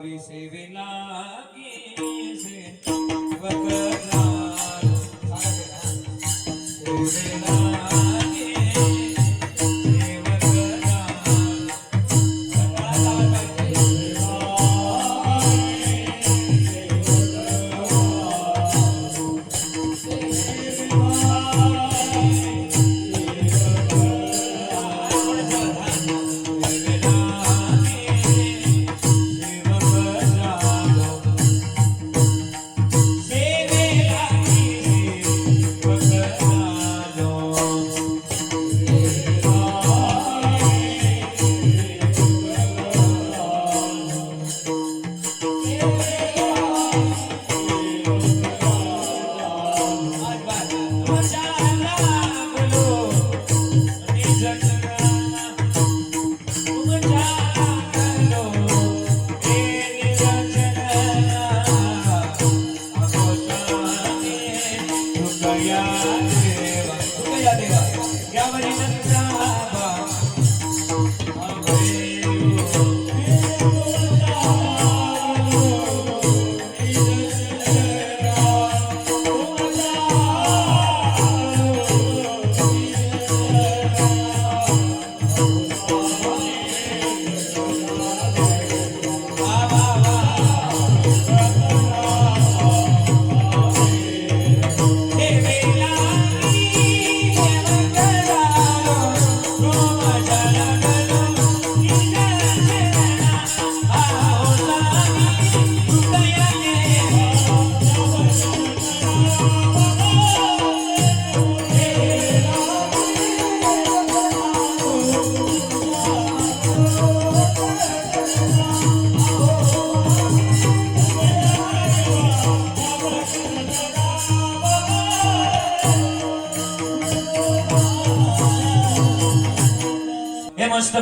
सेवेला गेसे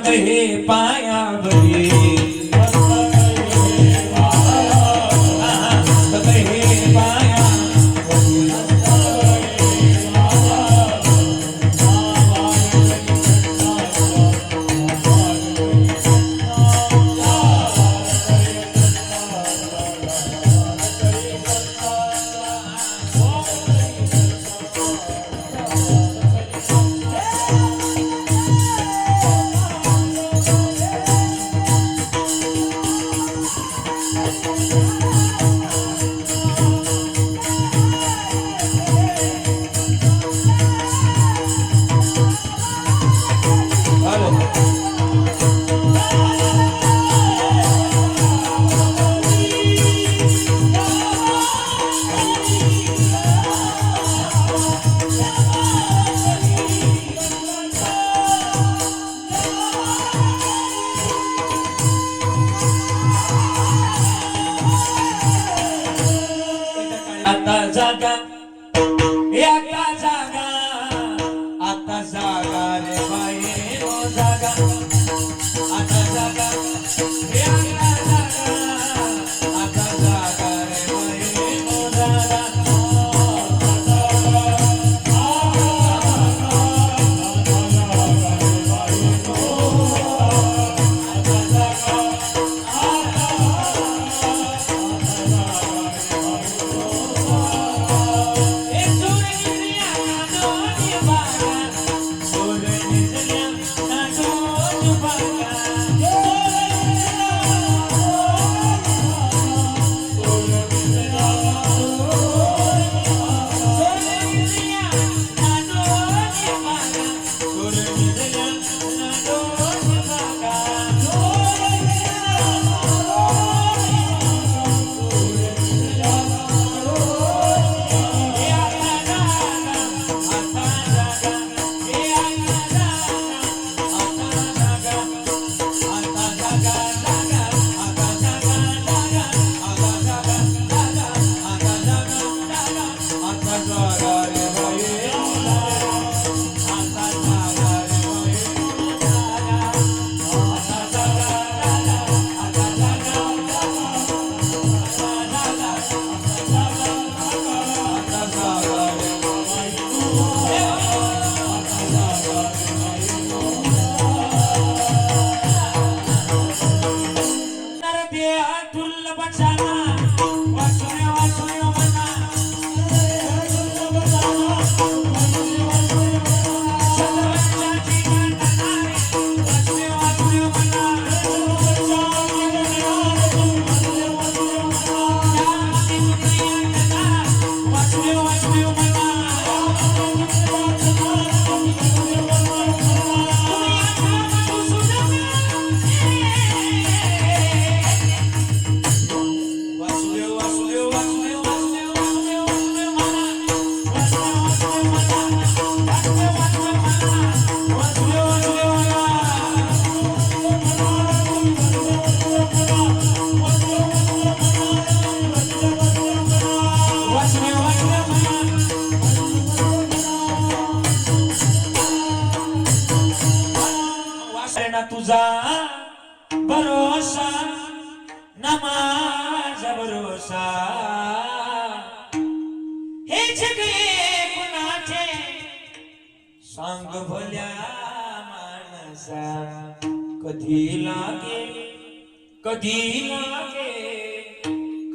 हे मस्तक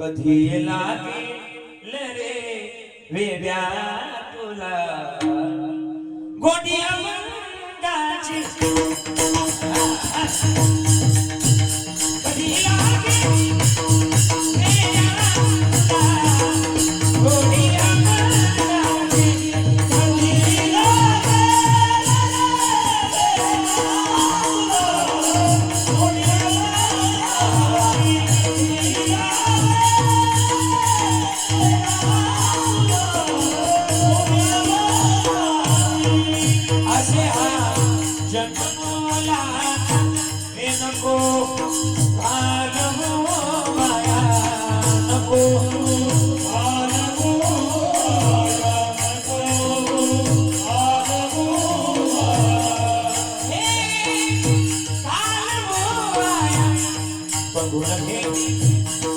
કથી લાગે લે રે વેવ્યા Agora quem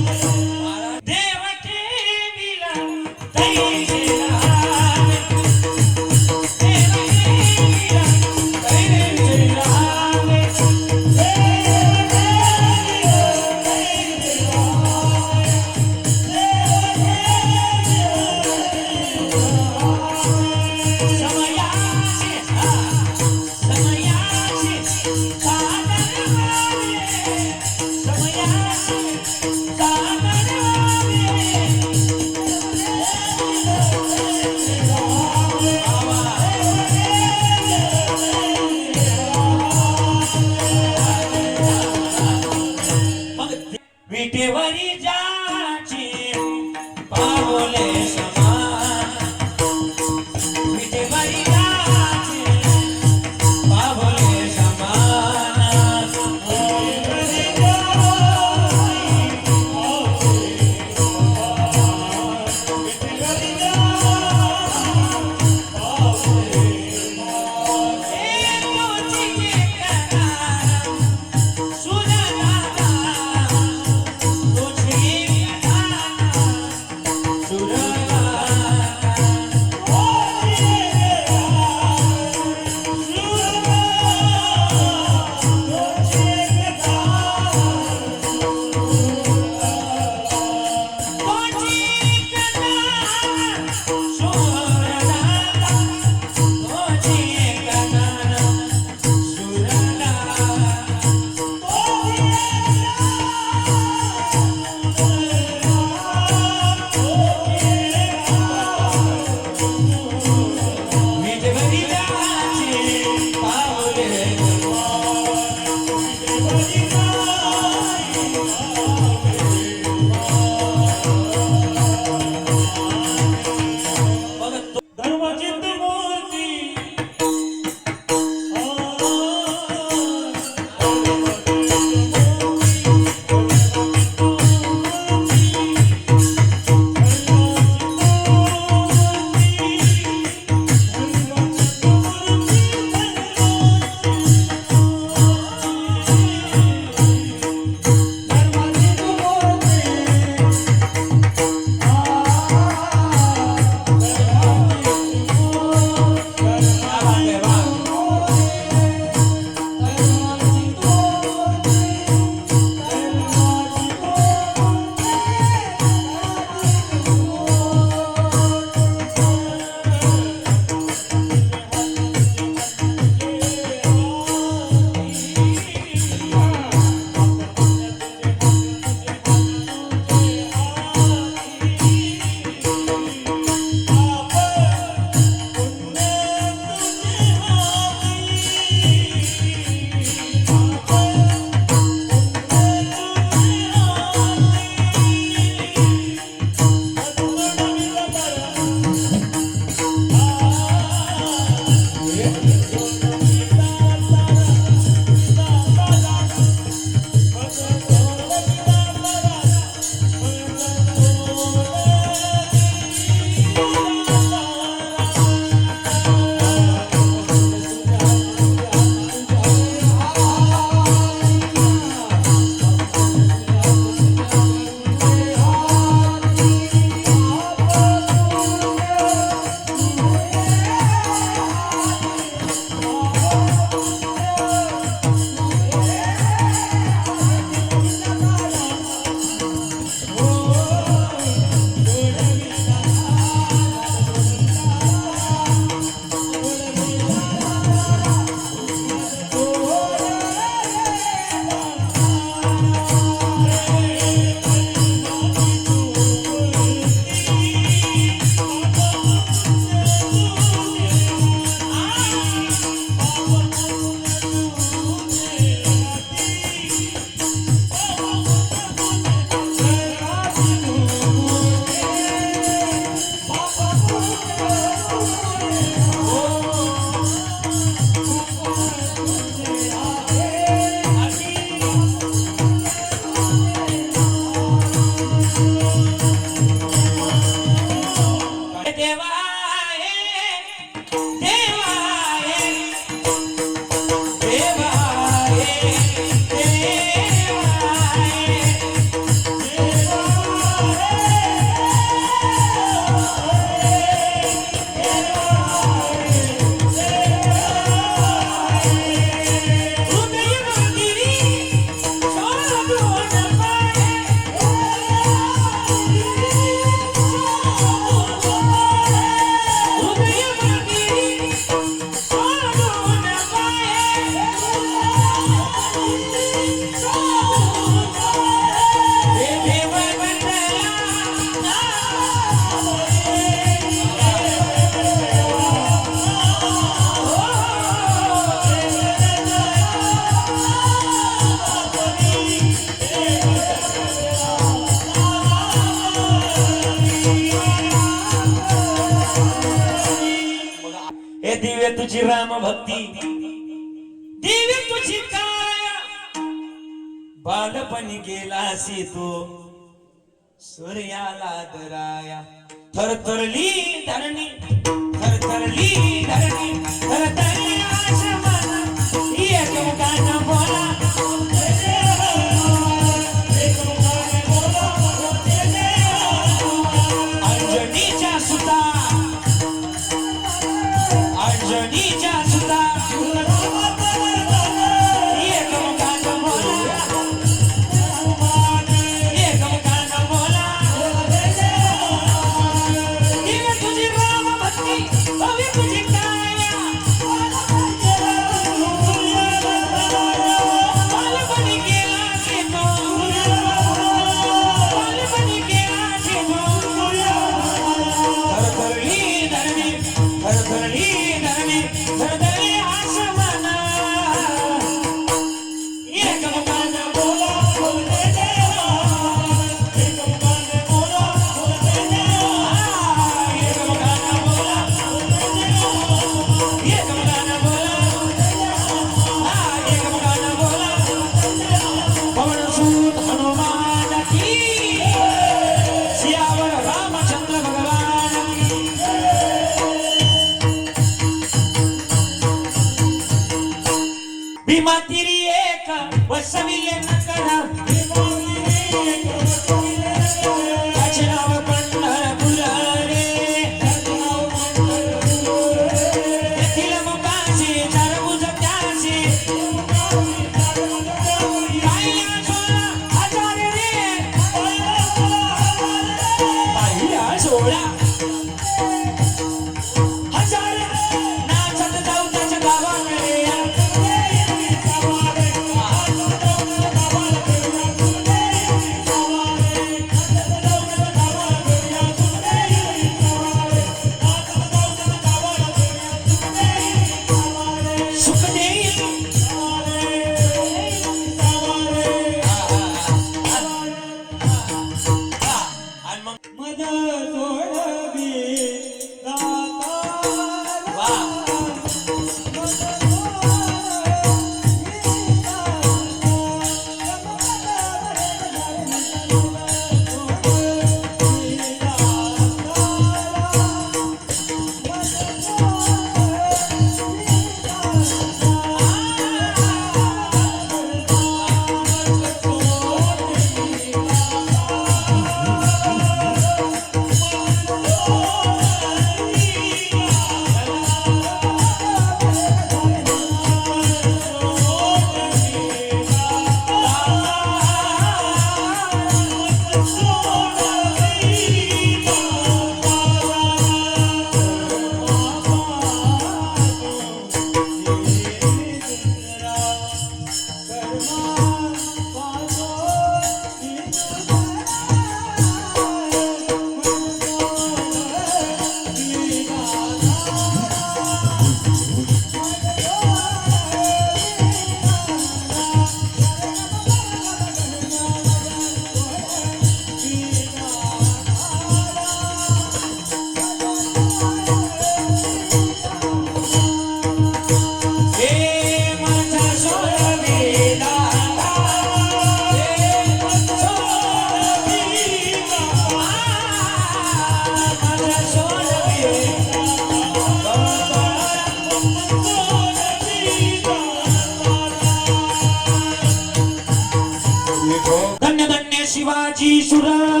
धन्य धन्य शिवाजी सुरा.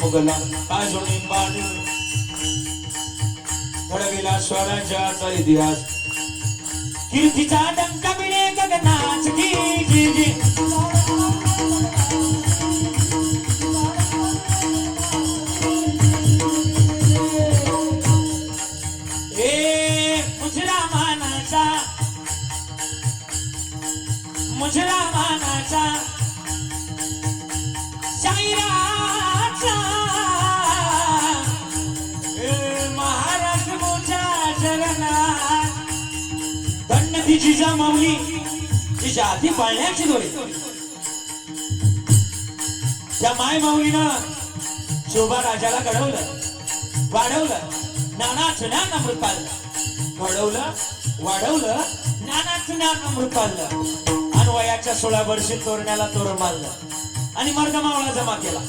मुगला. पाजुणी पाणी घडविला स्वराज्याचा इतिहास. कीर्तीचा दंका मिळे गगनाच. की जी जी. तिच्या आधी पाळण्याची दोरी. त्या माय माऊलीनं शोभा राजाला घडवलं वाढवलं नानाच ज्ञान अमृत पाळलं. घडवलं वाढवलं ज्ञानाचं ज्ञान अमृत पाळलं. आणि वयाच्या सोळा वर्षी तोरण्याला तोरण मारलं आणि मर्दमावळा जमा केला.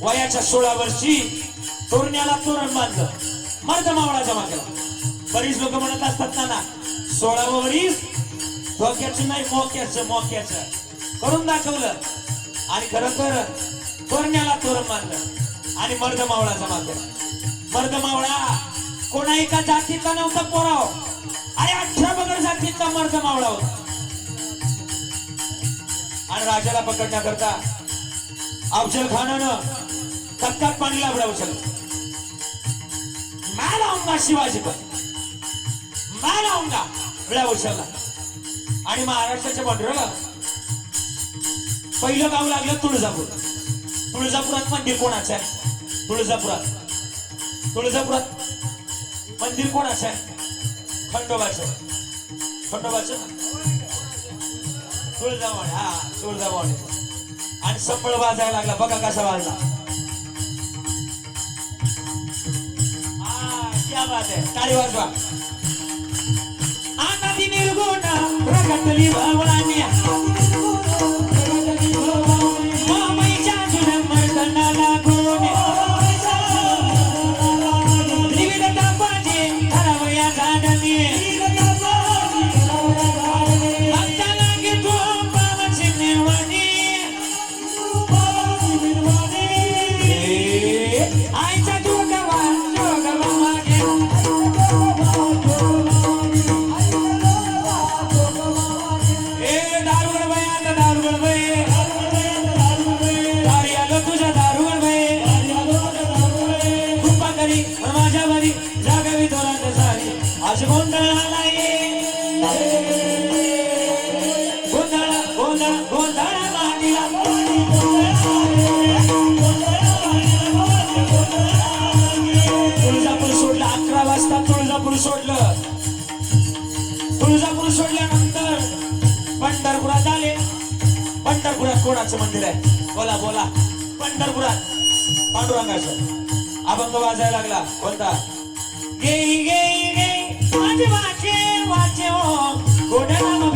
वयाच्या सोळा वर्षी तोरण्याला तोरण बांधलं. मर्दमावळा जमा केला. बरीच लोक म्हणत असतात ना ना सोळावं वरीस डोक्याचं नाही मोक्याचं मोक्याचं. करून दाखवलं. आणि खरं तर तोरण्याला तोरण बांधलं आणि मर्दमावळा जमा केला मर्दमावळा कोणा एका जातीचा नव्हता पोराव. अरे अठरा बगर जातीचा मर्दमावळा होता. आणि राजाला पकडण्याकरता अफजल खानानं तत्कात पाणीला लावला उचललं मैं लावूंगा शिवाजी पण. मैं लाऊंगा विळा उचलला आणि महाराष्ट्राच्या बॉर्डरला पहिलं गाव लागलं तुळजापूर. तुळजापुरात मंदिर कोणाचं आहे? तुळजापुरात. तुळजापुरात मंदिर कोणाचं आहे? खंडोबाचं. खंडोबाचं? ना हा तुळजाभवानी. आणि संबळ वाजायला लागला. बघा कसा वाजला. हा क्या बात आहे. टाळी वाजवा. आनंदी निर्गुण प्रगटली कोणाचं मंदिर आहे? बोला बोला. पंढरपुरात. पांडुरंगाचं. अभंग वाजायला लागला. कोणता? गेई गेई गेई वाजे वाचे वाचे ओ. गोड्या नाम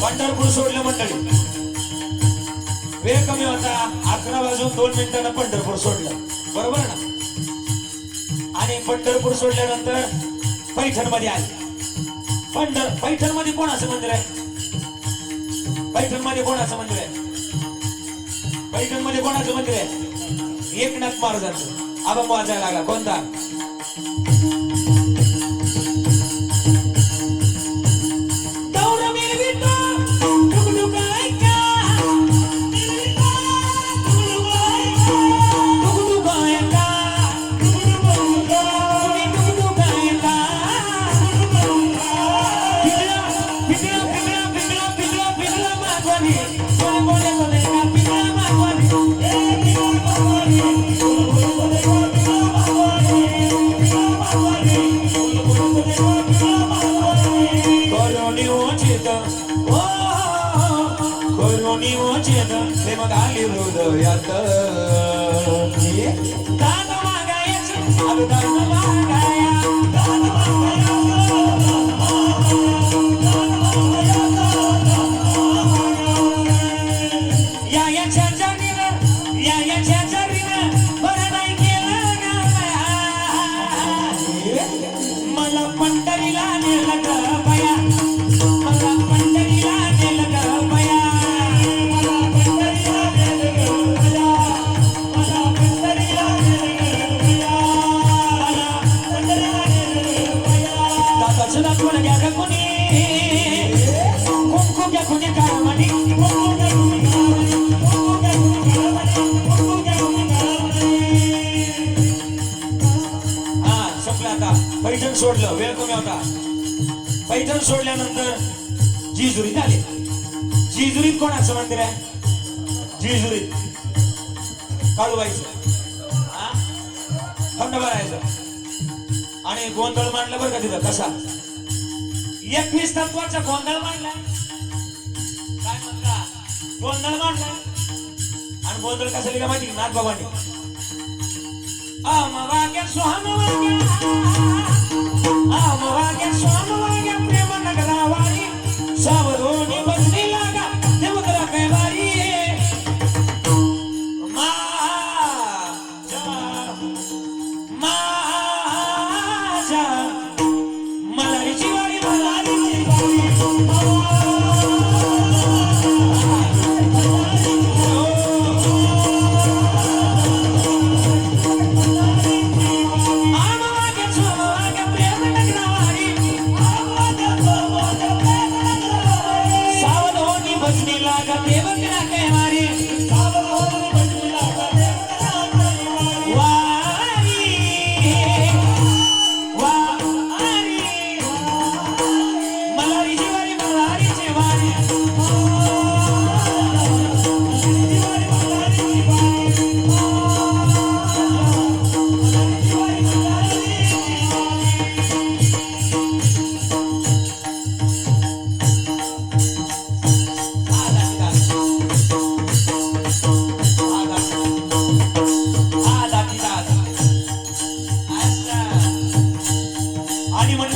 पंढरपूर सोडलं मंडळी. वेळ कमी होता. अकरा वाजून दोन मिनिटांना पंढरपूर सोडलं. बरोबर ना? आणि पंढरपूर सोडल्यानंतर पैठणमध्ये आले. पंढर पैठणमध्ये कोणाचं मंदिर आहे? पैठणमध्ये कोणाचं मंदिर आहे? पैठणमध्ये कोणाचं मंदिर आहे? एकनाथ महाराजांचं. आबा वाजायला लागला. कोणता? करुणी वंचित प्रेम घाली हृदयात. दान मागायचं. सोडलं वेळ कमी होता. पैठण सोडल्यानंतर जिजुरीत आले. जिजुरीत कोणाचं मंदिर आहे? जिजुरीत. काळूबाईचं. थंड भरायचं राहायचं आणि गोंधळ मांडलं बरं का तिथं कसा? एकवीस तत्वाचा गोंधळ मांडला. काय म्हणता गोंधळ मांडला. आणि गोंधळ कसा लिहिला माहिती नाथ बाबांनी आम वाग्या सोहम वाग्या आम स्वामवाग्या प्रेम नगरावारी सावरोनी बसलेला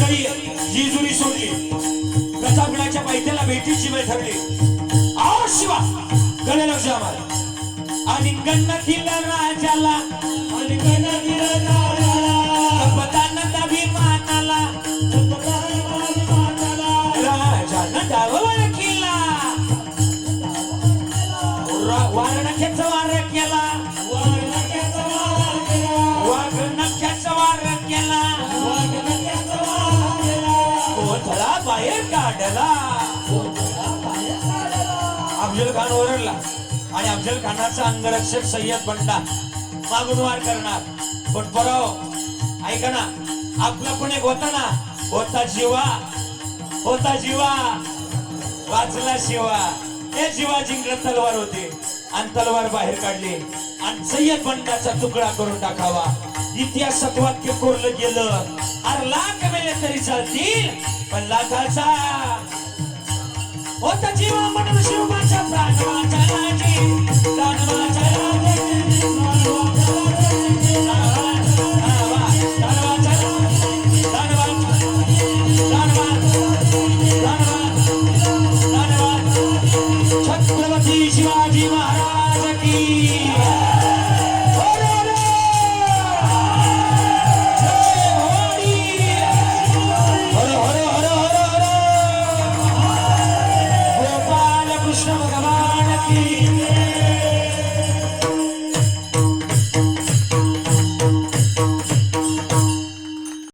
आणि मंडळी जेजुरी सोडली. प्रतापगडाच्या पायथ्याला भेटी शिवाय ठरली. आओ शिवा गळे लक्ष आम्हाला. आणि गणतील राजाला आणि गणतील राजा अफजल खान ओरडला. आणि अफजल खानाचा अंगरक्षक सय्यद बंडा मागून वार करणार. पण बरं ऐका ना आपला पण एक होता ना. होता जीवा होता जीवा. वाचला शिवा. हे जीवा जिंकलं तलवार होते. आणि तलवार बाहेर काढली. आणि सय्यद बंडाचा तुकडा करून टाकावा. इतिहासात वाक्य कोरलं गेलं. अरे लाख मेले तरी चालतील पण लाखाचा होता जीवा म्हणून शिवबाच्या प्राणवाचा राजे प्राणवाचा